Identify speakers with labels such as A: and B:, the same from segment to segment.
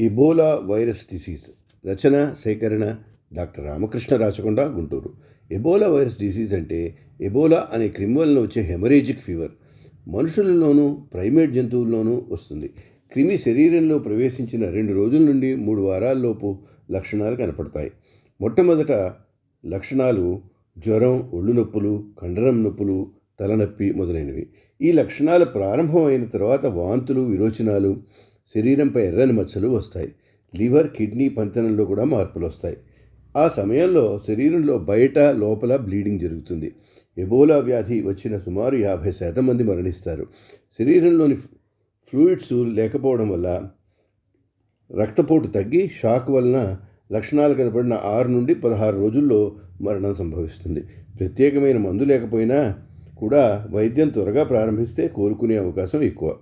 A: Ebola virus disease. రచన సేకరణ doctor Ramakrishna Rachakonda Guntur. Ebola virus disease అంటే Ebola అనే క్రిమి వలన వచ్చే హెమరేజిక్ ఫీవర్. మనుషులలోనూ ప్రైమేట్ జంతువుల్లోనూ వస్తుంది. క్రిమి శరీరంలో ప్రవేశించిన రెండు రోజుల నుండి మూడు వారాల్లోపు లక్షణాలు కనపడతాయి. మొట్టమొదట లక్షణాలు జ్వరం ఒళ్ళు నొప్పులు కండరం నొప్పులు తలనొప్పి మొదలైనవి. ఈ లక్షణాలు ప్రారంభమైన తర్వాత వాంతులు విరోచనాలు శరీరంపై ఎర్రని మచ్చలు వస్తాయి. లివర్ కిడ్నీ పంతనంలో కూడా మార్పులు వస్తాయి. ఆ సమయంలో శరీరంలో బయట లోపల బ్లీడింగ్ జరుగుతుంది. ఎబోలా వ్యాధి వచ్చిన సుమారు యాభై శాతం మంది మరణిస్తారు. శరీరంలోని ఫ్లూయిడ్స్ లేకపోవడం వల్ల రక్తపోటు తగ్గి షాక్ వలన లక్షణాలు కనపడిన ఆరు నుండి పదహారు రోజుల్లో మరణం సంభవిస్తుంది. ప్రత్యేకమైన మందు లేకపోయినా కూడా వైద్యం త్వరగా ప్రారంభిస్తే కోలుకునే అవకాశం ఎక్కువ.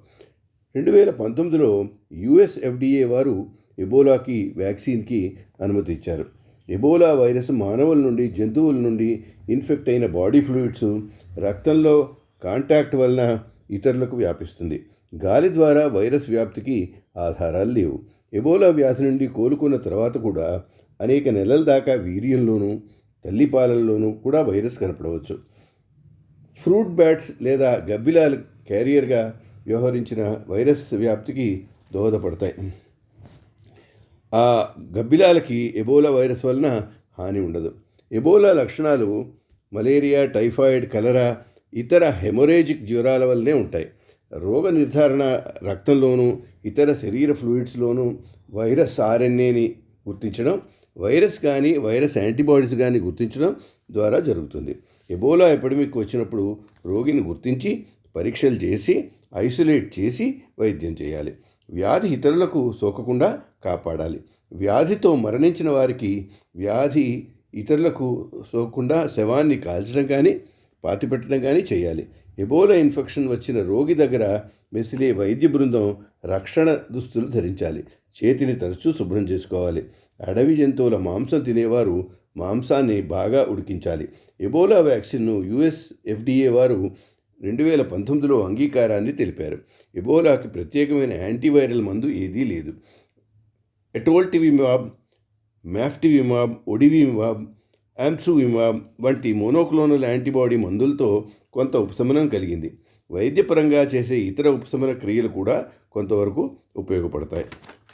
A: రెండు వేల పంతొమ్మిదిలో యుఎస్ ఎఫ్డిఏ వారు ఎబోలాకి వ్యాక్సిన్కి అనుమతి ఇచ్చారు. ఎబోలా వైరస్ మానవుల నుండి జంతువుల నుండి ఇన్ఫెక్ట్ అయిన బాడీ ఫ్లూయిడ్స్ రక్తంలో కాంటాక్ట్ వలన ఇతరులకు వ్యాపిస్తుంది. గాలి ద్వారా వైరస్ వ్యాప్తికి ఆధారాలు లేవు. ఎబోలా వ్యాధి నుండి కోలుకున్న తర్వాత కూడా అనేక నెలల దాకా వీర్యంలోనూ తల్లిపాలల్లోనూ కూడా వైరస్ కనపడవచ్చు. ఫ్రూట్ బ్యాట్స్ లేదా గబ్బిలాలు క్యారియర్గా వ్యవహరించిన వైరస్ వ్యాప్తికి దోహదపడతాయి. ఆ గబ్బిలాలకి ఎబోలా వైరస్ వలన హాని ఉండదు. ఎబోలా లక్షణాలు మలేరియా టైఫాయిడ్ కలరా ఇతర హెమొరేజిక్ జ్వరాల వల్లనే ఉంటాయి. రోగ నిర్ధారణ రక్తంలోనూ ఇతర శరీర ఫ్లూయిడ్స్లోనూ వైరస్ ఆర్ఎన్ఏని గుర్తించడం వైరస్ కానీ వైరస్ యాంటీబాడీస్ కానీ గుర్తించడం ద్వారా జరుగుతుంది. ఎబోలా ఎపిడమిక్ వచ్చినప్పుడు రోగిని గుర్తించి పరీక్షలు చేసి ఐసోలేట్ చేసి వైద్యం చేయాలి. వ్యాధి ఇతరులకు సోకకుండా కాపాడాలి. వ్యాధితో మరణించిన వారికి వ్యాధి ఇతరులకు సోకకుండా శవాన్ని కాల్చడం కానీ పాతిపెట్టడం కానీ చేయాలి. ఎబోలా ఇన్ఫెక్షన్ వచ్చిన రోగి దగ్గర మెసిలే వైద్య బృందం రక్షణ దుస్తులు ధరించాలి. చేతిని తరచూ శుభ్రం చేసుకోవాలి. అడవి జంతువుల మాంసం తినేవారు మాంసాన్ని బాగా ఉడికించాలి. ఎబోలా వ్యాక్సిన్ను యుఎస్ ఎఫ్డిఏ వారు రెండు వేల పంతొమ్మిదిలో అంగీకారాన్ని తెలిపారు. ఎబోలాకి ప్రత్యేకమైన యాంటీవైరల్ మందు ఏదీ లేదు. ఎటోల్టివిమాబ్ మ్యాఫ్టివిమాబ్ ఒడివిమాబ్ యాంప్సువిమాబ్ వంటి మోనోక్లోనల్ యాంటీబాడీ మందులతో కొంత ఉపశమనం కలిగింది. వైద్యపరంగా చేసే ఇతర ఉపశమన క్రియలు కూడా కొంతవరకు ఉపయోగపడతాయి.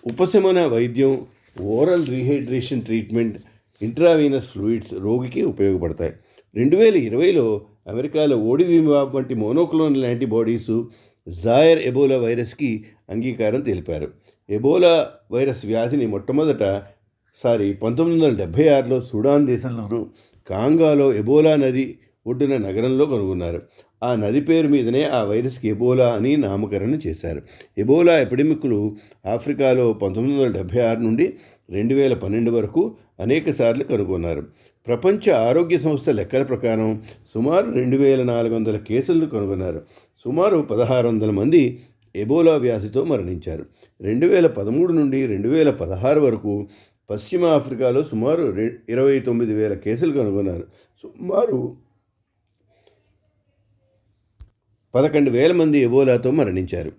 A: ఉపశమన వైద్యం oral rehydration treatment intravenous fluids రోగికి ఉపయోగపడతాయి. రెండు వేల ఇరవైలో అమెరికాలో ఓడివిమాబ్ వంటి మోనోక్లోనల్ యాంటీబాడీసు జాయర్ ఎబోలా వైరస్కి అంగీకారం తెలిపారు. ఎబోలా వైరస్ వ్యాధిని మొట్టమొదట సారి పంతొమ్మిది వందల డెబ్భై ఆరులో సూడాన్ దేశంలోను కాంగాలో ఎబోలా నది ఒడ్డున నగరంలో కనుగొన్నారు. ఆ నది పేరు మీదనే ఆ వైరస్కి ఎబోలా అని నామకరణం చేశారు. ఎబోలా ఎపిడమిక్లు ఆఫ్రికాలో పంతొమ్మిది వందల డెబ్భై ఆరు నుండి రెండు వేల పన్నెండు వరకు అనేక సార్లు కనుగొన్నారు. ప్రపంచ ఆరోగ్య సంస్థ లెక్కల ప్రకారం సుమారు రెండు వేల నాలుగు వందల కేసులను కనుగొన్నారు. సుమారు పదహారు వందల మంది ఎబోలా వ్యాధితో మరణించారు. రెండు వేల పదమూడు నుండి రెండు వేల పదహారు వరకు పశ్చిమ ఆఫ్రికాలో సుమారు రె ఇరవై తొమ్మిది వేల కేసులు కనుగొన్నారు. సుమారు పదకొండు వేల మంది ఎబోలాతో మరణించారు.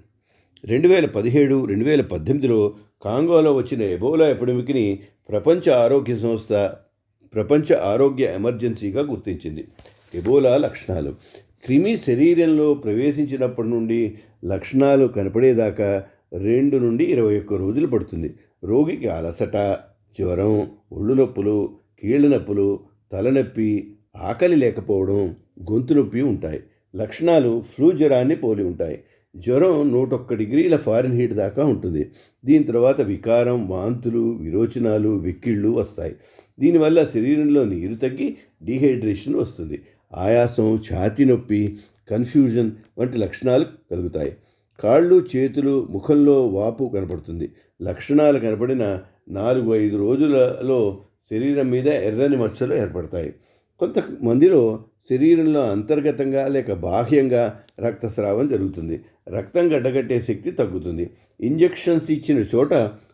A: రెండు వేల పదిహేడు రెండు వేల పద్దెనిమిదిలో కాంగోలో వచ్చిన ఎబోలా ఎపిడమిక్ని ప్రపంచ ఆరోగ్య సంస్థ ప్రపంచ ఆరోగ్య ఎమర్జెన్సీగా గుర్తించింది. ఎబోలా లక్షణాలు. క్రిమి శరీరంలో ప్రవేశించినప్పటి నుండి లక్షణాలు కనపడేదాకా రెండు నుండి ఇరవై ఒక్క రోజులు పడుతుంది. రోగికి అలసట జ్వరం ఒళ్ళు నొప్పులు కీళ్ళ నొప్పులు తలనొప్పి ఆకలి లేకపోవడం గొంతు నొప్పి ఉంటాయి. లక్షణాలు ఫ్లూ జ్వరాన్ని పోలి ఉంటాయి. జ్వరం నూటొక్క డిగ్రీల ఫారెన్ హీట్ దాకా ఉంటుంది. దీని తర్వాత వికారం వాంతులు విరోచనాలు వెక్కిళ్ళు వస్తాయి. దీనివల్ల శరీరంలో నీరు తగ్గి డీహైడ్రేషన్ వస్తుంది. ఆయాసం ఛాతీ నొప్పి కన్ఫ్యూజన్ వంటి లక్షణాలు కలుగుతాయి. కాళ్ళు చేతులు ముఖంలో వాపు కనపడుతుంది. లక్షణాలు కనపడిన నాలుగు ఐదు రోజులలో శరీరం మీద ఎర్రని మచ్చలు ఏర్పడతాయి. కొంతమందిలో శరీరంలో అంతర్గతంగా లేక బాహ్యంగా రక్తస్రావం జరుగుతుంది. రక్తం గడ్డగట్టే శక్తి తగ్గుతుంది. ఇంజెక్షన్స్ ఇచ్చిన చోట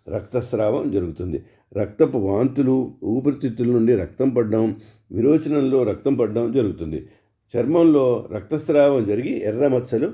A: రక్తస్రావం జరుగుతుంది. రక్తపు వాంతులు ఊపిరితిత్తుల నుండి రక్తం పడడం విరోచనంలో రక్తం పడడం జరుగుతుంది. చర్మంలో రక్తస్రావం జరిగి ఎర్ర మచ్చలు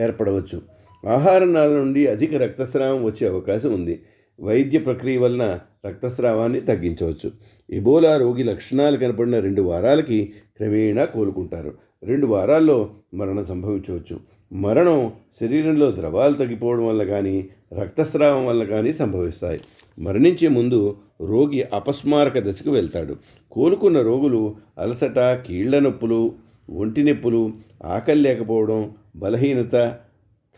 A: ఏర్పడవచ్చు. ఆహార నాళ నుండి అధిక రక్తస్రావం వచ్చే అవకాశం ఉంది. వైద్య ప్రక్రియ వలన రక్తస్రావాన్ని తగ్గించవచ్చు. ఎబోలా రోగి లక్షణాలు కనపడిన రెండు వారాలకి క్రమేణా కోలుకుంటారు. రెండు వారాల్లో మరణం సంభవించవచ్చు. మరణం శరీరంలో ద్రవాలు తగ్గిపోవడం వల్ల కానీ రక్తస్రావం వల్ల కానీ సంభవిస్తాయి. మరణించే ముందు రోగి అపస్మారక దశకు వెళ్తాడు. కోలుకున్న రోగులు అలసట కీళ్ళ నొప్పులు ఒంటి నొప్పులు ఆకలి లేకపోవడం బలహీనత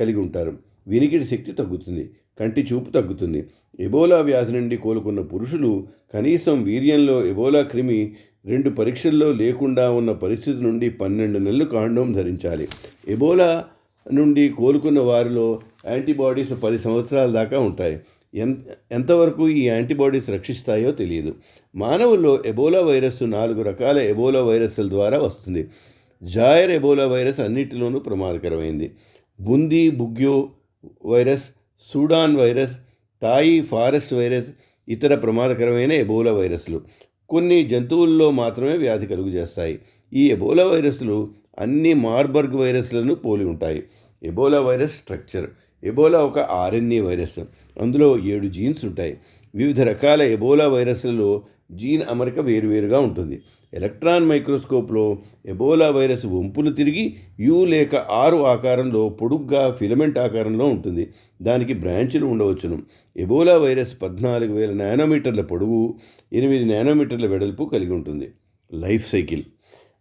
A: కలిగి ఉంటారు. వినికిడి శక్తి తగ్గుతుంది కంటి చూపు తగ్గుతుంది. ఎబోలా వ్యాధి నుండి కోలుకున్న పురుషులు కనీసం వీర్యంలో ఎబోలా క్రిమి రెండు పరీక్షల్లో లేకుండా ఉన్న పరిస్థితి నుండి పన్నెండు నెలలు కాండం ధరించాలి. ఎబోలా నుండి కోలుకున్న వారిలో యాంటీబాడీస్ పది సంవత్సరాల దాకా ఉంటాయి. ఎంత ఎంతవరకు ఈ యాంటీబాడీస్ రక్షిస్తాయో తెలియదు. మానవుల్లో ఎబోలా వైరస్ నాలుగు రకాల ఎబోలా వైరస్ల ద్వారా వస్తుంది. జాయర్ ఎబోలా వైరస్ అన్నిటిలోనూ ప్రమాదకరమైంది. Bundibugyo virus Sudan virus Tai Forest virus ఇతర ప్రమాదకరమైన ఎబోలా వైరస్లు. కొన్ని జంతువుల్లో మాత్రమే వ్యాధి కలుగు చేస్తాయి. ఈ ఎబోలా వైరస్లు అన్ని మార్బర్గ్ వైరస్లను పోలి ఉంటాయి. Ebola virus structure. ఎబోలా ఒక ఆర్ఎన్ఏ వైరస్. అందులో ఏడు జీన్స్ ఉంటాయి. వివిధ రకాల ఎబోలా వైరస్లలో జీన్ అమరిక వేరువేరుగా ఉంటుంది. ఎలక్ట్రాన్ మైక్రోస్కోప్లో ఎబోలా వైరస్ వంపులు తిరిగి యు లేక ఆరు ఆకారంలో పొడుగ్గా ఫిలమెంట్ ఆకారంలో ఉంటుంది. దానికి బ్రాంచులు ఉండవచ్చును. ఎబోలా వైరస్ పద్నాలుగు వేల నానోమీటర్ల పొడవు ఎనిమిది నానోమీటర్ల వెడల్పు కలిగి ఉంటుంది. Life cycle.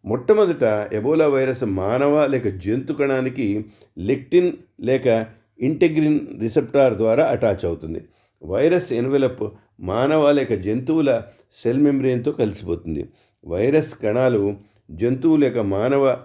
A: మొట్టమొదట ఎబోలా వైరస్ మానవ లేక జంతు కణానికి లెక్టిన్ లేక ఇంటెగ్రిన్ రిసెప్టార్ ద్వారా అటాచ్ అవుతుంది. వైరస్ ఎన్వెలప్ మానవ లేక జంతువుల సెల్ మెంబ్రెయిన్తో కలిసిపోతుంది. వైరస్ కణాలు జంతువుల యొక్క మానవ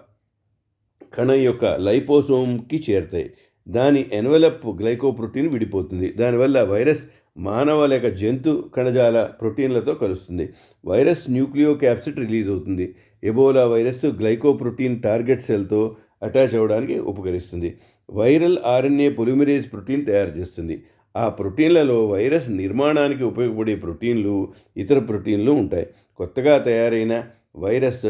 A: కణం యొక్క లైపోసోమ్కి చేరుతాయి. దాని ఎన్వలప్ గ్లైకోప్రోటీన్ విడిపోతుంది. దానివల్ల వైరస్ మానవ లేక జంతు కణజాల ప్రోటీన్లతో కలుస్తుంది. వైరస్ న్యూక్లియో క్యాప్సిడ్ రిలీజ్ అవుతుంది. ఎబోలా వైరస్ గ్లైకోప్రోటీన్ టార్గెట్ సెల్తో అటాచ్ అవ్వడానికి ఉపకరిస్తుంది. వైరల్ ఆర్ఎన్ఏ పొలిమిరేజ్ ప్రోటీన్ తయారు చేస్తుంది. ఆ ప్రోటీన్లలో వైరస్ నిర్మాణానికి ఉపయోగపడే ప్రోటీన్లు ఇతర ప్రోటీన్లు ఉంటాయి. కొత్తగా తయారైన వైరస్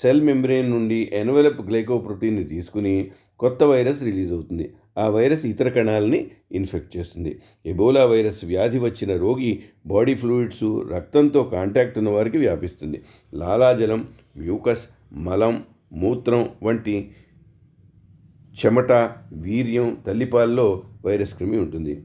A: సెల్ మెంబ్రెయిన్ నుండి ఎన్వెలప్ గ్లైకోప్రోటీన్ని తీసుకుని కొత్త వైరస్ రిలీజ్ అవుతుంది. ఆ వైరస్ ఇతర కణాలని ఇన్ఫెక్ట్ చేస్తుంది. ఎబోలా వైరస్ వ్యాధి వచ్చిన రోగి బాడీ ఫ్లూయిడ్స్ రక్తంతో కాంటాక్ట్ ఉన్న వారికి వ్యాపిస్తుంది. లాలాజలం మ్యూకస్ మలం మూత్రం వంటి చెమట వీర్యం తల్లిపాల్లో వైరస్ క్రిమి ఉంటుంది.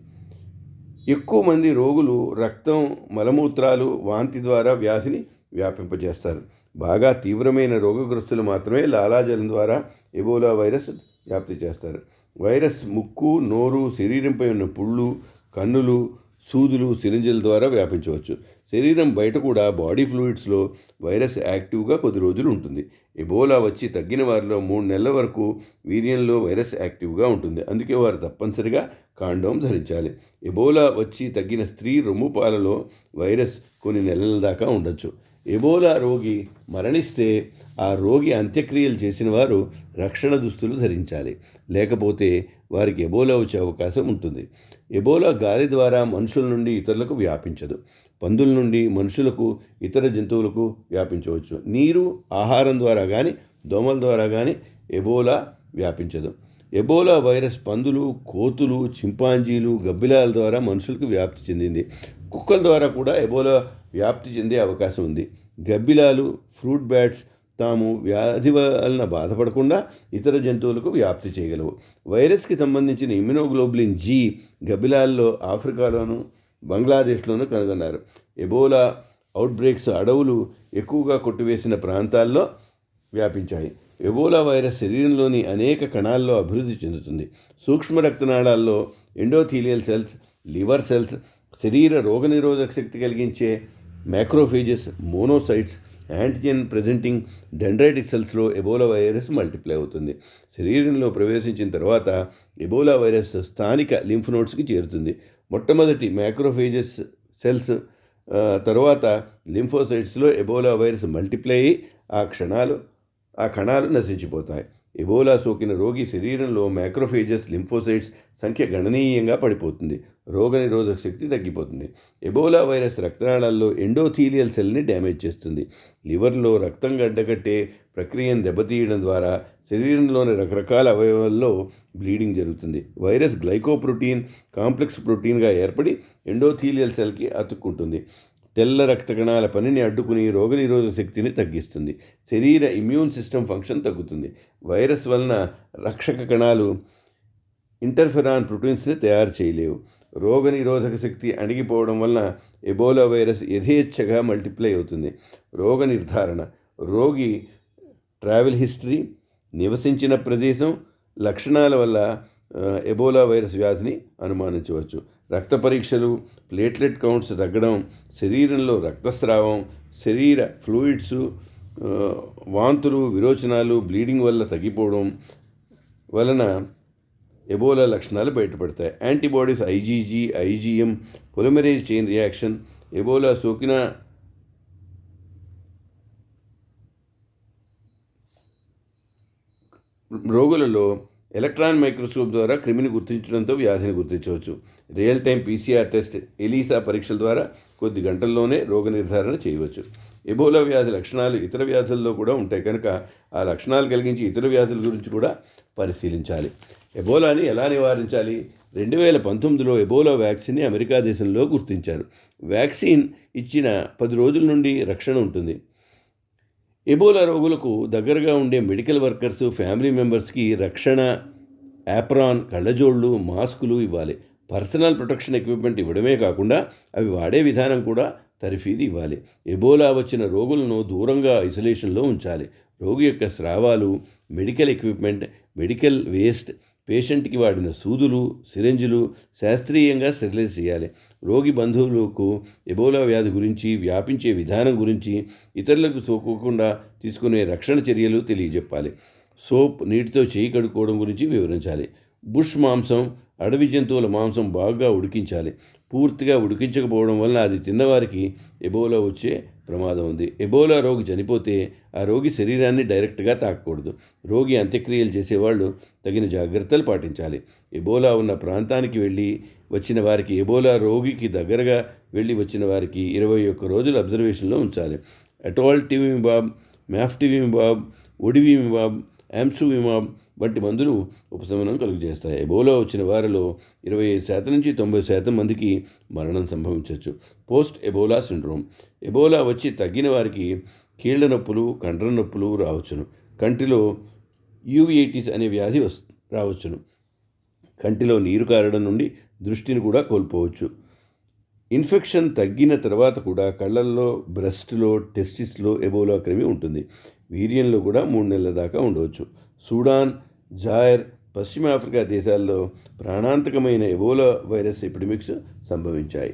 A: ఎక్కువ మంది రోగులు రక్తం మలమూత్రాలు వాంతి ద్వారా వ్యాధిని వ్యాపింపజేస్తారు. బాగా తీవ్రమైన రోగగ్రస్తులు మాత్రమే లాలాజలం ద్వారా ఎబోలా వైరస్ వ్యాప్తి చేస్తారు. వైరస్ ముక్కు నోరు శరీరంపై ఉన్న పుళ్ళు కన్నులు సూదులు సిరింజల ద్వారా వ్యాపించవచ్చు. శరీరం బయట కూడా బాడీ ఫ్లూయిడ్స్లో వైరస్ యాక్టివ్గా కొద్ది రోజులు ఉంటుంది. ఎబోలా వచ్చి తగ్గిన వారిలో మూడు నెలల వరకు వీర్యంలో వైరస్ యాక్టివ్గా ఉంటుంది. అందుకే వారు తప్పనిసరిగా కాండోం ధరించాలి. ఎబోలా వచ్చి తగ్గిన స్త్రీ రొమ్ము పాలలో వైరస్ కొన్ని నెలల దాకా ఉండొచ్చు. ఎబోలా రోగి మరణిస్తే ఆ రోగి అంత్యక్రియలు చేసిన వారు రక్షణ దుస్తులు ధరించాలి. లేకపోతే వారికి ఎబోలా వచ్చే అవకాశం ఉంటుంది. ఎబోలా గాలి ద్వారా మనుషుల నుండి ఇతరులకు వ్యాపించదు. పందుల నుండి మనుషులకు ఇతర జంతువులకు వ్యాపించవచ్చు. నీరు ఆహారం ద్వారా కానీ దోమల ద్వారా కానీ ఎబోలా వ్యాపించదు. ఎబోలా వైరస్ పందులు కోతులు చింపాంజీలు గబ్బిలాల ద్వారా మనుషులకు వ్యాప్తి చెందింది. కుక్కల ద్వారా కూడా ఎబోలా వ్యాప్తి చెందే అవకాశం ఉంది. గబ్బిలాలు ఫ్రూట్ బ్యాట్స్ తాము వ్యాధి వలన బాధపడకుండా ఇతర జంతువులకు వ్యాప్తి చేయగలవు. వైరస్కి సంబంధించిన ఇమ్యునోగ్లోబులిన్ జీ గబ్బిలాల్లో ఆఫ్రికాలోను బంగ్లాదేశ్లోనూ కనుగొన్నారు. ఎబోలా అవుట్బ్రేక్స్ అడవులు ఎక్కువగా కొట్టివేసిన ప్రాంతాల్లో వ్యాపించాయి. ఎబోలా వైరస్ శరీరంలోని అనేక కణాల్లో అభివృద్ధి చెందుతుంది. సూక్ష్మ రక్తనాళాల్లో ఎండోథీలియల్ సెల్స్ లివర్ సెల్స్ శరీర రోగనిరోధక శక్తి కలిగించే macrophages monocytes antigen presenting dendritic సెల్స్లో Ebola virus multiply అవుతుంది. శరీరంలో ప్రవేశించిన తర్వాత ఎబోలా వైరస్ స్థానిక లింఫ్ నోడ్స్కి చేరుతుంది. మొట్టమొదటి మైక్రోఫేజెస్ సెల్స్ తరువాత లింఫోసైట్స్లో ఎబోలా వైరస్ మల్టిప్లై అయ్యి ఆ క్షణాలు ఆ కణాలు నశించిపోతాయి. ఎబోలా సోకిన రోగి శరీరంలో మైక్రోఫేజెస్ లింఫోసైట్స్ సంఖ్య గణనీయంగా పడిపోతుంది. రోగనిరోధక శక్తి తగ్గిపోతుంది. ఎబోలా వైరస్ రక్తనాళాల్లో ఎండోథీలియల్ సెల్ని డ్యామేజ్ చేస్తుంది. లివర్లో రక్తం గడ్డకట్టే ప్రక్రియను దెబ్బతీయడం ద్వారా శరీరంలోని రకరకాల అవయవాల్లో బ్లీడింగ్ జరుగుతుంది. వైరస్ గ్లైకోప్రోటీన్ కాంప్లెక్స్ ప్రోటీన్గా ఏర్పడి ఎండోథీలియల్ సెల్కి అతుక్కుంటుంది. తెల్ల రక్త కణాల పనిని అడ్డుకుని రోగనిరోధక శక్తిని తగ్గిస్తుంది. శరీర ఇమ్యూన్ సిస్టమ్ ఫంక్షన్ తగ్గుతుంది. వైరస్ వలన రక్షక కణాలు ఇంటర్ఫెరాన్ ప్రోటీన్స్ని తయారు చేయలేవు. రోగనిరోధక శక్తి అణిగిపోవడం వలన ఎబోలా వైరస్ యథేచ్ఛగా మల్టిప్లై అవుతుంది. రోగ నిర్ధారణ. రోగి ట్రావెల్ హిస్టరీ నివసించిన ప్రదేశం లక్షణాల వల్ల ఎబోలా వైరస్ వ్యాధిని అనుమానించవచ్చు. రక్త పరీక్షలు ప్లేట్లెట్ కౌంట్స్ తగ్గడం శరీరంలో రక్తస్రావం శరీర ఫ్లూయిడ్స్ వాంతులు విరోచనాలు బ్లీడింగ్ వల్ల తగ్గిపోవడం వలన ఎబోలా లక్షణాలు బయటపడతాయి. Antibodies IgG IgM polymerase chain reaction Ebola సోకిన రోగులలో ఎలక్ట్రాన్ మైక్రోస్కోప్ ద్వారా క్రిమిని గుర్తించడంతో వ్యాధిని గుర్తించవచ్చు. Real time PCR test ELISA పరీక్షల ద్వారా కొద్ది గంటల్లోనే రోగ నిర్ధారణ చేయవచ్చు. ఎబోలా వ్యాధి లక్షణాలు ఇతర వ్యాధుల్లో కూడా ఉంటాయి. కనుక ఆ లక్షణాలు కలిగించి ఇతర వ్యాధుల గురించి కూడా పరిశీలించాలి. ఎబోలాని ఎలా నివారించాలి? రెండు వేల పంతొమ్మిదిలో ఎబోలా వ్యాక్సిన్ని అమెరికా దేశంలో గుర్తించారు. వ్యాక్సిన్ ఇచ్చిన పది రోజుల నుండి రక్షణ ఉంటుంది. ఎబోలా రోగులకు దగ్గరగా ఉండే మెడికల్ వర్కర్స్ ఫ్యామిలీ మెంబర్స్కి రక్షణ యాప్రాన్ కళ్ళజోళ్ళు మాస్కులు ఇవ్వాలి. పర్సనల్ ప్రొటెక్షన్ ఎక్విప్మెంట్ ఇవ్వడమే కాకుండా అవి వాడే విధానం కూడా తరిఫీది ఇవ్వాలి. ఎబోలా వచ్చిన రోగులను దూరంగా ఐసోలేషన్లో ఉంచాలి. రోగి యొక్క స్రావాలు మెడికల్ ఎక్విప్మెంట్ మెడికల్ వేస్ట్ పేషెంట్కి వాడిన సూదులు సిరంజిలు శాస్త్రీయంగా స్టెరిలైజ్ చేయాలి. రోగి బంధువులకు ఎబోలా వ్యాధి గురించి వ్యాపించే విధానం గురించి ఇతరులకు సోకోకుండా తీసుకునే రక్షణ చర్యలు తెలియజెప్పాలి. సోప్ నీటితో చేయి కడుక్కోవడం గురించి వివరించాలి. బుష్ మాంసం అడవి జంతువుల మాంసం బాగా ఉడికించాలి. పూర్తిగా ఉడికించకపోవడం వలన అది తిన్నవారికి ఎబోలా వచ్చే ప్రమాదం ఉంది. ఎబోలా రోగి చనిపోతే ఆ రోగి శరీరాన్ని డైరెక్ట్గా తాకకూడదు. రోగి అంత్యక్రియలు చేసేవాళ్ళు తగిన జాగ్రత్తలు పాటించాలి. ఎబోలా ఉన్న ప్రాంతానికి వెళ్ళి వచ్చిన వారికి ఎబోలా రోగికి దగ్గరగా వెళ్ళి వచ్చిన వారికి ఇరవై ఒక్క రోజులు అబ్జర్వేషన్లో ఉంచాలి. అటోల్ టివిమిబాబ్ మ్యాఫ్టివిమిబాబ్ ఒడివిమిబాబ్ యాంసువిమాబ్ వంటి మందులు ఉపశమనం కలుగజేస్తాయి. ఎబోలా వచ్చిన వారిలో ఇరవై ఐదు శాతం నుంచి తొంభై శాతం మందికి మరణం సంభవించవచ్చు పోస్ట్ ఎబోలా సిండ్రోమ్. ఎబోలా వచ్చి తగ్గిన వారికి కీళ్ళ నొప్పులు కండర నొప్పులు రావచ్చును. కంటిలో యూవిఐటిస్ అనే వ్యాధి వస్ రావచ్చును. కంటిలో నీరు కారడం నుండి దృష్టిని కూడా కోల్పోవచ్చు. ఇన్ఫెక్షన్ తగ్గిన తర్వాత కూడా కళ్ళల్లో బ్రెస్ట్లో టెస్టిస్లో ఎబోలా క్రిమి ఉంటుంది. వీర్యంలో కూడా మూడు నెలల దాకా ఉండవచ్చు. సూడాన్ జాయర్ పశ్చిమాఫ్రికా దేశాల్లో ప్రాణాంతకమైన ఎబోలా వైరస్ ఎపిడమిక్స్ సంభవించాయి.